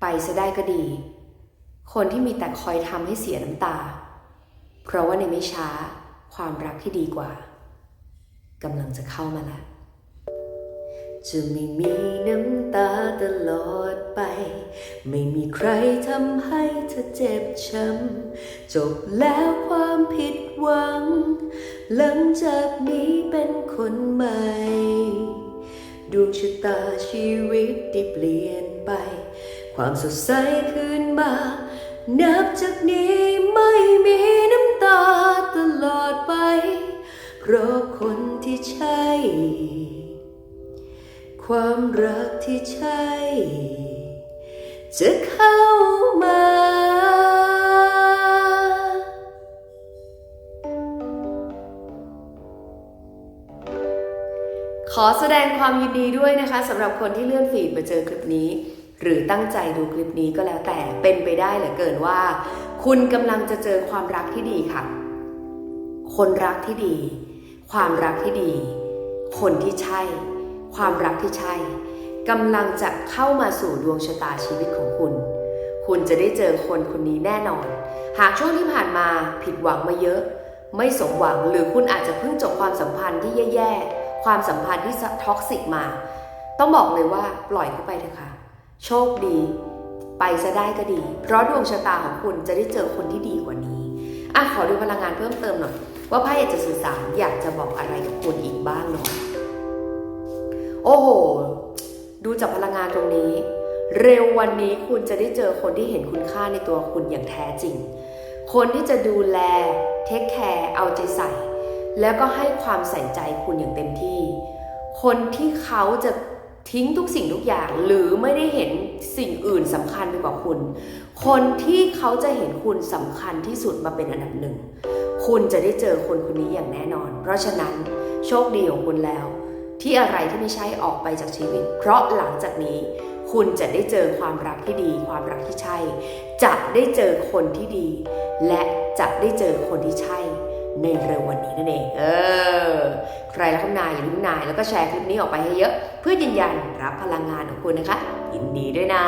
ไปซะได้ก็ดี คนที่มีแต่คอยทำให้เสียน้ำตา เพราะว่าในไม่ช้าความรักที่ดีกว่ากำลังจะเข้ามาล้วจะไม่มีน้ำตาตลอดไป ไม่มีใครทำให้เธอเจ็บช้ำจบแล้วความผิดหวัง หลังจากนี้เป็นคนใหม่ดวงชะตาชีวิตได้เปลี่ยนไป ความสดใสคืนมา นับจากนี้ไม่มีน้ำตาตลอดไป เพราะคนที่ใช่ ความรักที่ใช่ จะเข้ามาขอแสดงความยินดีด้วยนะคะสำหรับคนที่เลื่อนฟีดมาเจอคลิปนี้ หรือตั้งใจดูคลิปนี้ก็แล้วแต่เป็นไปได้เหลือเกินว่า คุณกำลังจะเจอความรักที่ดีค่ะ คนรักที่ดี ความรักที่ดี คนที่ใช่ ความรักที่ใช่กำลังจะเข้ามาสู่ดวงชะตาชีวิตของคุณ คุณจะได้เจอคนคนนี้แน่นอน หากช่วงที่ผ่านมาผิดหวังมาเยอะ ไม่สมหวังหรือคุณอาจจะเพิ่งจบความสัมพันธ์ที่แย่ๆ ความสัมพันธ์ที่ท็อกซิกมา ต้องบอกเลยว่าปล่อยเข้าไปเถอะค่ะ โชคดี ไปซะได้ก็ดี เพราะดวงชะตาของคุณจะได้เจอคนที่ดีกว่านี้อะขอดูพลังงานเพิ่มเติมหน่อย ว่าไพ่อยากจะสื่อสารอยากจะบอกอะไรกับคุณอีกบ้างเนาะโอ้โห ดูจากพลังงานตรงนี้ เร็ววันนี้คุณจะได้เจอคนที่เห็นคุณค่าในตัวคุณอย่างแท้จริง คนที่จะดูแลเทคแคร์เอาใจใส่ แล้วก็ให้ความใส่ใจคุณอย่างเต็มที่ คนที่เขาจะ ทิ้งทุกสิ่งทุกอย่างหรือไม่ได้เห็นสิ่งอื่นสำคัญไปกว่าคุณ คนที่เขาจะเห็นคุณสำคัญที่สุดมาเป็นอันดับหนึ่ง คุณจะได้เจอคนคนนี้อย่างแน่นอน เพราะฉะนั้นโชคดีของคุณแล้ว ที่อะไรที่ไม่ใช่ออกไปจากชีวิต เพราะหลังจากนี้คุณจะได้เจอความรักที่ดี ความรักที่ใช่ จะได้เจอคนที่ดี และจะได้เจอคนที่ใช่ในเร็ววันนี้นั่นเอง เออ ใครรักนายอย่าลืมนาย แล้วก็แชร์คลิปนี้ออกไปให้เยอะ เพื่อยืนยันรับพลังงานของคุณนะคะยินดีด้วยนะ